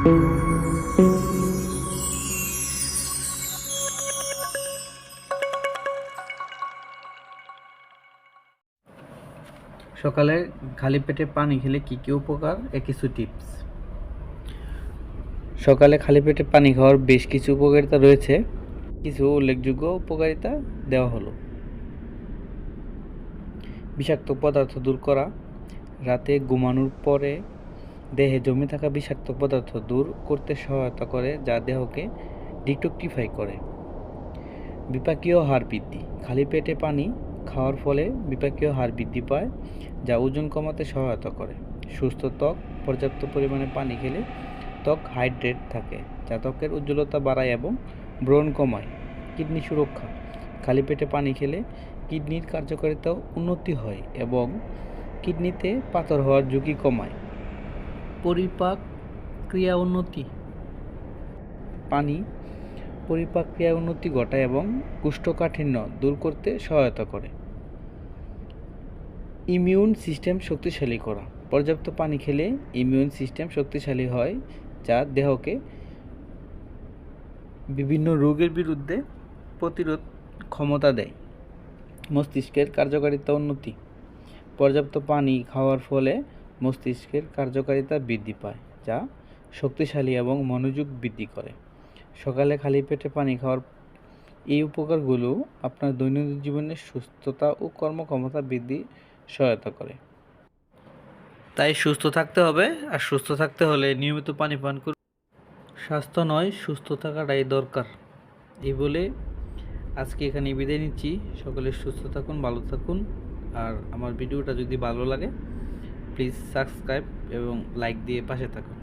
সকালে খালি পেটে পানি খেলে কি কি উপকার? এ কিছু টিপস সকালে খালি পেটে পানি খাওয়ার বেশ কিছু উপকারিতা রয়েছে। কিছু উল্লেখযোগ্য উপকারিতা দেওয়া হলো। বিষাক্ত পদার্থ দূর করা, রাতে ঘুমানোর পরে দেহে জমে থাকা বিষাক্ত পদার্থ দূর করতে সহায়তা করে যা দেহকে ডিটক্টিফাই করে। বিপাকীয় হার বৃদ্ধি। খালি পেটে পানি খাওয়ার ফলে বিপাকীয় হার বৃদ্ধি পায়, যা ওজন কমাতে সহায়তা করে। সুস্থ ত্বক, পর্যাপ্ত পরিমাণে পানি খেলে ত্বক হাইড্রেট থাকে, যা ত্বকের উজ্জ্বলতা বাড়ায় এবং ব্রণ কমায়। কিডনি সুরক্ষা। খালি পেটে পানি খেলে কিডনির কার্যকারিতাও উন্নতি হয় এবং কিডনিতে পাথর হওয়ার ঝুঁকি কমায়। পরিপাক ক্রিয়া উন্নতি। পানি পরিপাক ক্রিয়া উন্নতি ঘটায় এবং কোষ্ঠকাঠিন্য দূর করতে সহায়তা করে। ইমিউন সিস্টেম শক্তিশালী করা। পর্যাপ্ত পানি খেলে ইমিউন সিস্টেম শক্তিশালী হয়, যা দেহকে বিভিন্ন রোগের বিরুদ্ধে প্রতিরোধ ক্ষমতা দেয়। মস্তিষ্কের কার্যকারিতা উন্নতি। পর্যাপ্ত পানি খাওয়ার ফলে মস্তিষ্কের কার্যকারিতা বৃদ্ধি পায়, যা শক্তিশালী এবং মনোযোগ বৃদ্ধি করে। সকালে খালি পেটে পানি খাওয়ার এই উপকারগুলো আপনার দৈনন্দিন জীবনে সুস্থতা ও কর্মক্ষমতা বৃদ্ধি সহায়তা করে। তাই সুস্থ থাকতে হবে, আর সুস্থ থাকতে হলে নিয়মিত পানি পান করুন। স্বাস্থ্য নয় সুস্থ থাকাটাই দরকার। এই বলে আজকে এখানে বিদায় নিচ্ছি। সকলে সুস্থ থাকুন, ভালো থাকুন, আর আমার ভিডিওটা যদি ভালো লাগে প্লিজ সাবস্ক্রাইব এবং লাইক দিয়ে পাশে থাকুন।